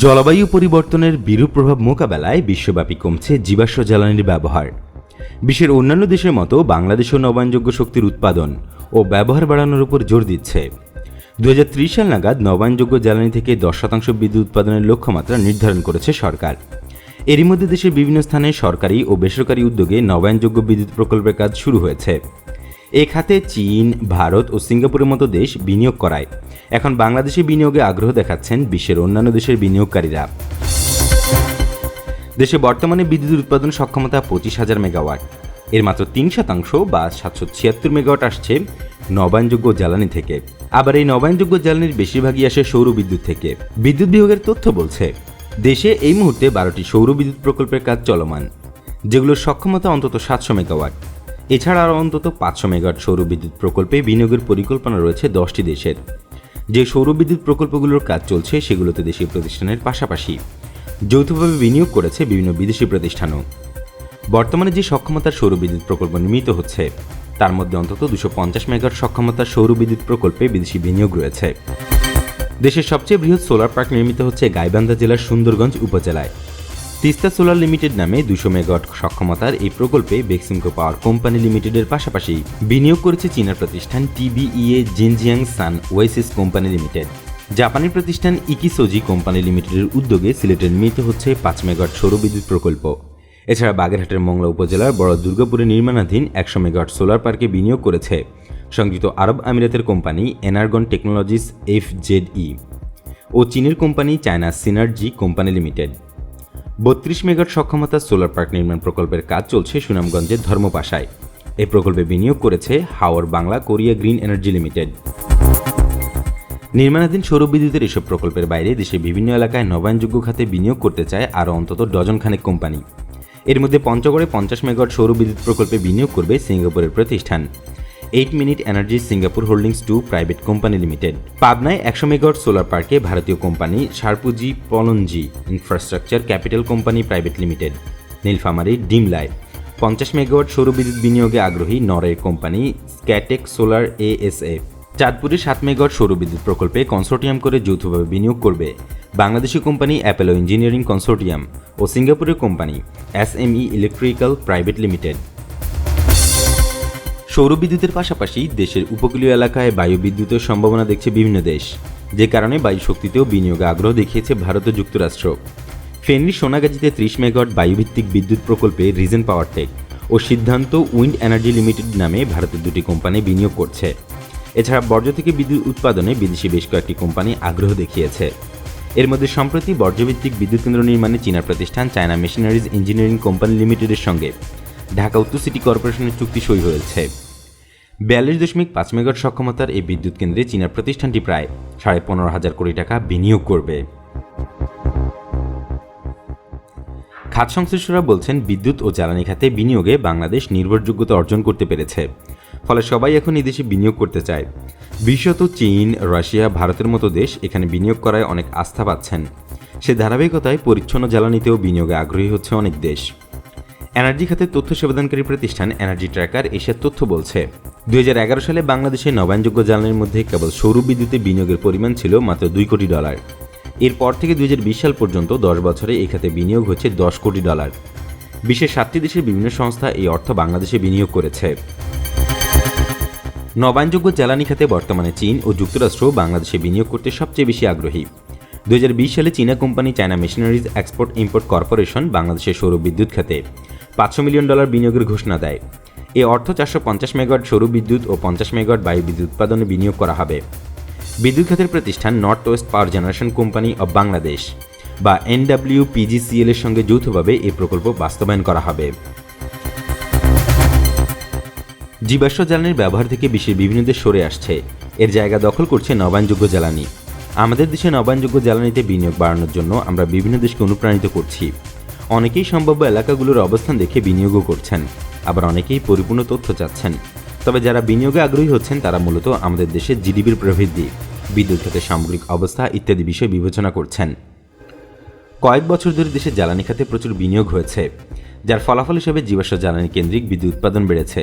জলবায়ু পরিবর্তনের বিরূপ প্রভাব মোকাবেলায় বিশ্বব্যাপী কমছে জীবাশ্ম জ্বালানির ব্যবহার। বিশ্বের অন্যান্য দেশের মতো বাংলাদেশও নবায়নযোগ্য শক্তির উৎপাদন ও ব্যবহার বাড়ানোর উপর জোর দিচ্ছে। দু হাজার ত্রিশ সাল নাগাদ নবায়নযোগ্য জ্বালানি থেকে দশ শতাংশ বিদ্যুৎ উৎপাদনের লক্ষ্যমাত্রা নির্ধারণ করেছে সরকার। এরই মধ্যে দেশের বিভিন্ন স্থানে সরকারি ও বেসরকারি উদ্যোগে নবায়নযোগ্য বিদ্যুৎ প্রকল্পের কাজ শুরু হয়েছে। এ খাতে চীন, ভারত ও সিঙ্গাপুরের মতো দেশ বিনিয়োগ করায়। এখন বাংলাদেশে বিনিয়োগে আগ্রহ দেখাচ্ছেন বিশ্বের অন্যান্য দেশের বিনিয়োগকারীরা। দেশে বর্তমানে বিদ্যুৎ উৎপাদন সক্ষমতা পঁচিশ হাজার মেগাওয়াট। এর মাত্র তিন শতাংশ বা সাতশো ছিয়াত্তর মেগাওয়াট আসছে নবায়নযোগ্য জ্বালানি থেকে। আবার এই নবায়নযোগ্য জ্বালানির বেশিরভাগই আসে সৌর বিদ্যুৎ থেকে। বিদ্যুৎ বিভাগের তথ্য বলছে, দেশে এই মুহূর্তে বারোটি সৌর বিদ্যুৎ প্রকল্পের কাজ চলমান, যেগুলোর সক্ষমতা অন্তত সাতশো মেগাওয়াট। এছাড়া আরও অন্তত পাঁচশো মেগাওয়াট সৌর বিদ্যুৎ প্রকল্পে বিনিয়োগের পরিকল্পনা রয়েছে দশটি দেশের। যে সৌর বিদ্যুৎ প্রকল্পগুলোর কাজ চলছে, সেগুলোতে দেশীয় প্রতিষ্ঠানের পাশাপাশি যৌথভাবে বিনিয়োগ করেছে বিভিন্ন বিদেশি প্রতিষ্ঠানও। বর্তমানে যে সক্ষমতার সৌর বিদ্যুৎ প্রকল্প নির্মিত হচ্ছে, তার মধ্যে অন্তত দুশো পঞ্চাশ মেগাওয়াট সক্ষমতার সৌর বিদ্যুৎ প্রকল্পে বিদেশি বিনিয়োগ রয়েছে। দেশের সবচেয়ে বৃহৎ সোলার পার্ক নির্মিত হচ্ছে গাইবান্ধা জেলার সুন্দরগঞ্জ উপজেলায়। তিস্তা সোলার লিমিটেড নামে দুশো মেগাওয়াট সক্ষমতার এই প্রকল্পে বেক্সিমকো পাওয়ার কোম্পানি লিমিটেডের পাশাপাশি বিনিয়োগ করেছে চীনা প্রতিষ্ঠান TBEA Xinjiang Sun Oasis company limited. জাপানি প্রতিষ্ঠান ইকিসোজি কোম্পানি লিমিটেডের উদ্যোগে সিলেটে নির্মিত হচ্ছে পাঁচ মেগাওয়াট সৌর বিদ্যুৎ প্রকল্প। এছাড়া বাগেরহাটের মংলা উপজেলার বড় দুর্গাপুরে নির্মাণাধীন একশো মেগাওয়াট সোলার পার্কে বিনিয়োগ করেছে সংযুক্ত আরব আমিরাতের কোম্পানি এনার্গন টেকনোলজিস এফ ও চীনের company China Synergy company limited. বত্রিশ মেগাট সক্ষমতা সোলার পার্ক নির্মাণ প্রকল্পের কাজ চলছে সুনামগঞ্জের ধর্মপাশায়। এই প্রকল্পে বিনিয়োগ করেছে হাওয়ার Bangla Korea green energy limited. নির্মাণাধীন সৌর বিদ্যুতের এসব প্রকল্পের বাইরে দেশের বিভিন্ন এলাকায় নবায়নযোগ্য খাতে বিনিয়োগ করতে চায় আরও অন্তত ডজন খানেক কোম্পানি। এর মধ্যে পঞ্চগড়ে পঞ্চাশ মেগাওয়াট সৌর বিদ্যুৎ প্রকল্পে বিনিয়োগ করবে সিঙ্গাপুরের প্রতিষ্ঠান। Eight minute energy Singapore holdings two private company limited পাবনায় একশো মেগাওয়াট সোলার পার্কে ভারতীয় company Shapoorji Pallonji infrastructure capital company private limited Nilphamari ডিমলায় পঞ্চাশ মেগাওয়াট সৌর বিদ্যুৎ বিনিয়োগে আগ্রহী নরের কোম্পানি স্ক্যাটেক সোলার এএসএ চাঁদপুরে সাত মেগাওয়াট সৌর বিদ্যুৎ প্রকল্পে কনসোর্টিয়াম করে যৌথভাবে বিনিয়োগ করবে বাংলাদেশি কোম্পানি অ্যাপেলো ইঞ্জিনিয়ারিং কনসোর্টিয়াম ও সিঙ্গাপুরের company SME electrical private limited সৌর বিদ্যুতের পাশাপাশি দেশের উপকূলীয় এলাকায় বায়ু বিদ্যুতের সম্ভাবনা দেখছে বিভিন্ন দেশ, যে কারণে বায়ু শক্তিতেও বিনিয়োগে আগ্রহ দেখিয়েছে ভারত ও যুক্তরাষ্ট্র। ফেনরি সোনাগাজীতে ত্রিশ মেগাওয়াট বায়ুভিত্তিক বিদ্যুৎ প্রকল্পে রিজেন পাওয়ার টেক ও সিদ্ধান্ত উইন্ড এনার্জি লিমিটেড নামে ভারতের দুটি কোম্পানি বিনিয়োগ করছে। এছাড়া বর্জ্য থেকে বিদ্যুৎ উৎপাদনে বিদেশি বেশ কয়েকটি কোম্পানি আগ্রহ দেখিয়েছে। এর মধ্যে সম্প্রতি বর্জ্যভিত্তিক বিদ্যুৎ কেন্দ্র নির্মাণে চীনা প্রতিষ্ঠান চায়না মেশিনারিজ ইঞ্জিনিয়ারিং কোম্পানি লিমিটেডের সঙ্গে ঢাকা উত্তর সিটি কর্পোরেশনের চুক্তি সই হয়েছে। বিয়াল্লিশ দশমিক পাঁচ মেগাট সক্ষমতার এই বিদ্যুৎ কেন্দ্রে চীনার প্রতিষ্ঠানটি প্রায় সাড়ে পনেরো হাজার কোটি টাকা বিনিয়োগ করবে। খাত সংশ্লিষ্টরা বলছেন, বিদ্যুৎ ও জ্বালানি খাতে বিনিয়োগে বাংলাদেশ নির্ভরযোগ্যতা অর্জন করতে পেরেছে। ফলে সবাই এখন এই দেশে বিনিয়োগ করতে চায়। বিশেষত চীন, রাশিয়া, ভারতের মতো দেশ এখানে বিনিয়োগ করায় অনেক আস্থা পাচ্ছেন। সে ধারাবাহিকতায় পরিচ্ছন্ন জ্বালানিতেও বিনিয়োগে আগ্রহী হচ্ছে অনেক দেশ। এনার্জি খাতে তথ্য সেবাদানকারী প্রতিষ্ঠান এনার্জি ট্র্যাকার এশিয়ার তথ্য বলছে। দুই হাজার এগারো সালে বাংলাদেশে নবায়নযোগ্য জ্বালানির মধ্যে কেবল সৌর বিদ্যুতে বিনিয়োগের পরিমাণ ছিল মাত্র দুই কোটি ডলার। এরপর থেকে দুই হাজার বিশ সাল পর্যন্ত দশ বছরে এই খাতে বিনিয়োগ হচ্ছে দশ কোটি ডলার। বিশ্বের সাতটি দেশের বিভিন্ন সংস্থা এই অর্থ বাংলাদেশে বিনিয়োগ করেছে। নবায়নযোগ্য জ্বালানি খাতে বর্তমানে চীন ও যুক্তরাষ্ট্র বাংলাদেশে বিনিয়োগ করতে সবচেয়ে বেশি আগ্রহী। দুই হাজার বিশ সালে চীনা company China machineries export import corporation বাংলাদেশের সৌর বিদ্যুৎ খাতে পাঁচশো মিলিয়ন ডলার বিনিয়োগের ঘোষণা দেয়। এ অর্থ চারশো পঞ্চাশ মেগাওয়াট সৌর বিদ্যুৎ ও পঞ্চাশ মেগাওয়াট বায়ু বিদ্যুৎ উৎপাদনে বিনিয়োগ করা হবে। বিদ্যুৎ খাতের প্রতিষ্ঠান north west power generation company of Bangladesh বা এনডাব্লিউ পিজিসিএল এর সঙ্গে যৌথভাবে এই প্রকল্প বাস্তবায়ন করা হবে। জীবাশ্ম জ্বালানির ব্যবহার থেকে বিশ্বের বিভিন্ন দেশ সরে আসছে। এর জায়গা দখল করছে নবায়নযোগ্য জ্বালানি। আমাদের দেশে নবায়নযোগ্য জ্বালানিতে বিনিয়োগ বাড়ানোর জন্য আমরা বিভিন্ন দেশকে অনুপ্রাণিত করছি। অনেকেই সম্ভাব্য এলাকাগুলোর অবস্থান দেখে বিনিয়োগও করছেন। আবার অনেকেই পরিপূর্ণ তথ্য চাচ্ছেন। তবে যারা বিনিয়োগে আগ্রহী হচ্ছেন, তারা মূলত আমাদের দেশের জিডিপির প্রবৃদ্ধি, বিদ্যুৎ খাতের সামগ্রিক অবস্থা ইত্যাদি বিষয় বিবেচনা করছেন। কয়েক বছর ধরে দেশের জ্বালানি খাতে প্রচুর বিনিয়োগ হয়েছে, যার ফলাফল হিসেবে জীবাশ্ম জ্বালানি কেন্দ্রিক বিদ্যুৎ উৎপাদন বেড়েছে।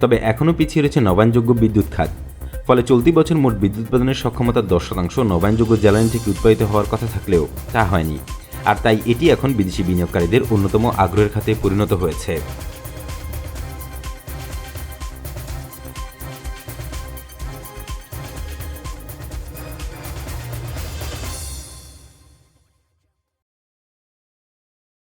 তবে এখনও পিছিয়ে রয়েছে নবায়নযোগ্য বিদ্যুৎ খাত, ফলে চলতি বছর মোট বিদ্যুৎ উৎপাদনের সক্ষমতার দশ শতাংশ নবায়নযোগ্য জ্বালানি থেকে উৎপাদিত হওয়ার কথা থাকলেও তা হয়নি। আর তাই এটি এখন বিদেশি বিনিয়োগকারীদের অন্যতম আগ্রহের খাতে পরিণত হয়েছে।